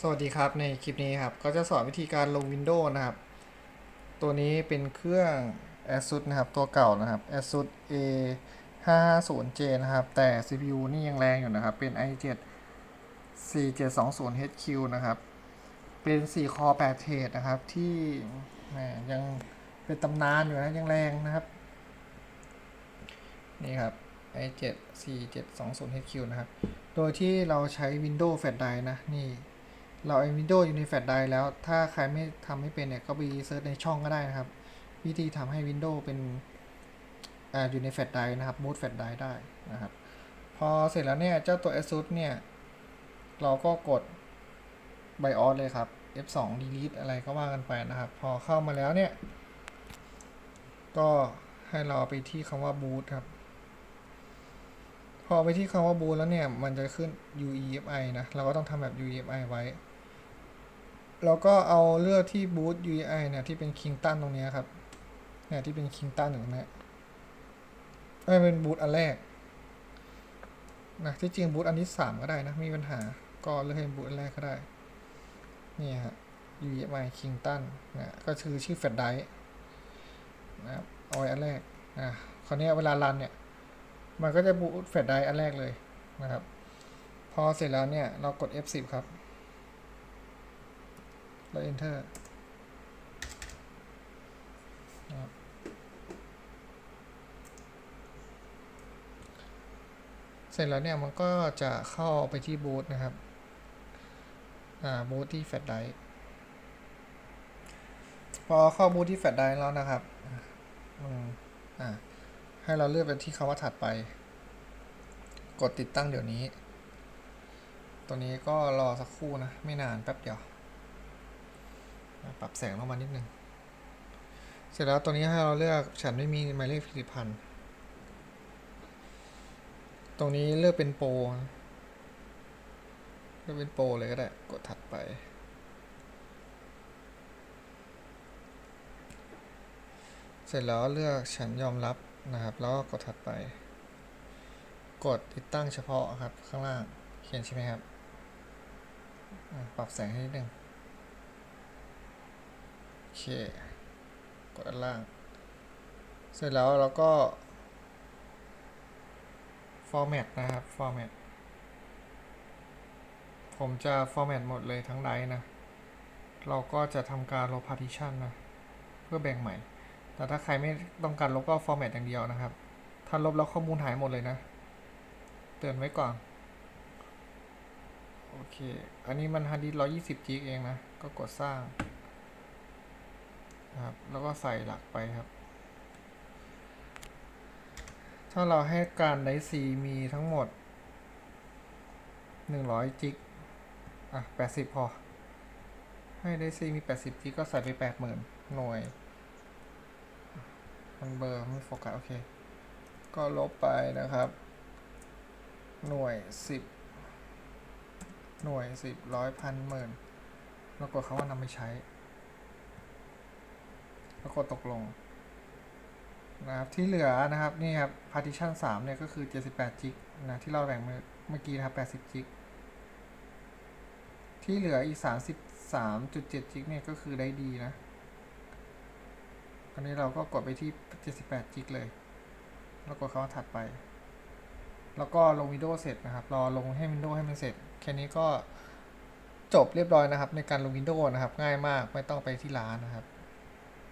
สวัสดีครับในคลิปนี้ครับ ก็จะสอนวิธีการลง Windows นะครับ ตัวนี้เป็นเครื่อง ASUS นะครับ ตัวเก่านะครับ ASUS A 550J นะครับ แต่ CPU นี่ยังแรงอยู่นะครับ เป็น i7 4720HQ นะครับ เป็น 4 คอ8เทรดนะครับ ที่ยังเป็นตำนานอยู่นะ ยังแรงนะครับ นี่ครับ i7 4720HQ นะครับ โดยที่เราใช้ Windows Flash Drive นะ นี่ เราเอา Windows อยู่ใน Flash Drive แล้ว ถ้าใครไม่ทำไม่เป็นเนี่ย ก็ไปเซิร์ชในช่องก็ได้นะครับ วิธีทำให้ Windows เป็นออยู่ใน Flash Drive นะครับ Boot Flash Drive ได้นะครับ พอเสร็จแล้วเนี่ย เจ้าตัว ASUS เนี่ย เราก็กด BIOS เลยครับ F2 delete อะไรก็ว่ากันไปนะครับ พอเข้ามาแล้วเนี่ย ก็ให้เราไปที่คำว่า boot ครับ พอไปที่คำว่า boot แล้วเนี่ย มันจะขึ้น UEFI นะ เราก็ต้องทำแบบ UEFI ไว้ แล้วก็เอาเลือกที่ boot UEFI เนี่ยที่เป็น Kingston ตรงนี้ครับเนี่ยที่เป็น Kingston อยู่ตรงนี้ยเอ้เป็น boot อันแรกนะที่จริง boot อันที่สามก็ได้นะมีปัญหาก็เลือกให้ boot อันแรกก็ได้นี่ฮะ UI Kingston นะก็คือชื่อ Flash Drive นะครับเอาไว้อันแรกนะคราวนี้เวลารันเนี่ย มันก็จะบูตแฟลชไดรฟ์อันแรกเลยนะครับ พอเสร็จแล้วเนี่ย เรากด F10 ครับ แล้ว Enter นะครับเสร็จแล้วเนี่ยมันก็จะเข้าไปที่บูตนะครับ อ่าบูตที่แฟลชไดรฟ์พอเข้าบูตที่แฟลชไดรฟ์แล้วนะครับอ่าให้เราเลือกไปที่คำว่าถัดไป กดติดตั้งเดี๋ยวนี้ ตัวนี้ก็รอสักครู่นะ ไม่นานแป๊บเดียว ปรับแสงลงมานิดนึง เสร็จแล้วตัวนี้ให้เราเลือกฉันไม่มีหมายเลขผลิตภัณฑ์ ตรงนี้เลือกเป็นโปรเลือกเป็นโปรเลยก็ได้ กดถัดไป เสร็จแล้วเลือกฉันยอมรับนะครับ แล้วก็กดถัดไป กดติดตั้งเฉพาะครับข้างล่าง เขียนใช่ไหมครับ ปรับแสงให้นิดนึง เค กดด้านล่าง เสร็จแล้วเราก็ format นะครับ format ผมจะ format หมดเลยทั้งไดนะ เราก็จะทำการลบ partition นะ เพื่อแบ่งใหม่ แต่ถ้าใครไม่ต้องการลบก็ format อย่างเดียวนะครับ ถ้าลบแล้วข้อมูลหายหมดเลยนะ เตือนไว้ก่อนโอเค อันนี้มันฮาร์ดดิสก์120 g เองนะ ก็กดสร้าง นะครับ แล้วก็ใส่หลักไปครับ ถ้าเราให้การไดซีมีทั้งหมด 100 g อะ 80 พอ ให้ไดซีมี 80 g ก็ใส่ไป 80,000 หน่วย มันเบอร์ไม่โฟกัสโอเค ก็ลบไปนะครับ หน่วยสิบหน่วยสิบร้อยพันหมื่นแล้วกดคำว่านำไปใช้ แล้วกดตกลงนะครับที่เหลือนะครับนี่ครับ partition 3เนี่ยก็คือ 78จิกนะที่เราแบ่งเมื่อกี้นะครับ80จิกที่เหลืออีก 33.7จิกเนี่ยก็คือได้ดีนะอันนี้เราก็กดไปที่ 78จิกเลย แล้วกดคำว่าถัดไป แล้วก็ลง Windows เสร็จนะครับ รอลงให้ Windows ให้มันเสร็จ แค่นี้ก็จบเรียบร้อยนะครับ ในการลง Windows นะครับ ง่ายมากไม่ต้องไปที่ร้านนะครับ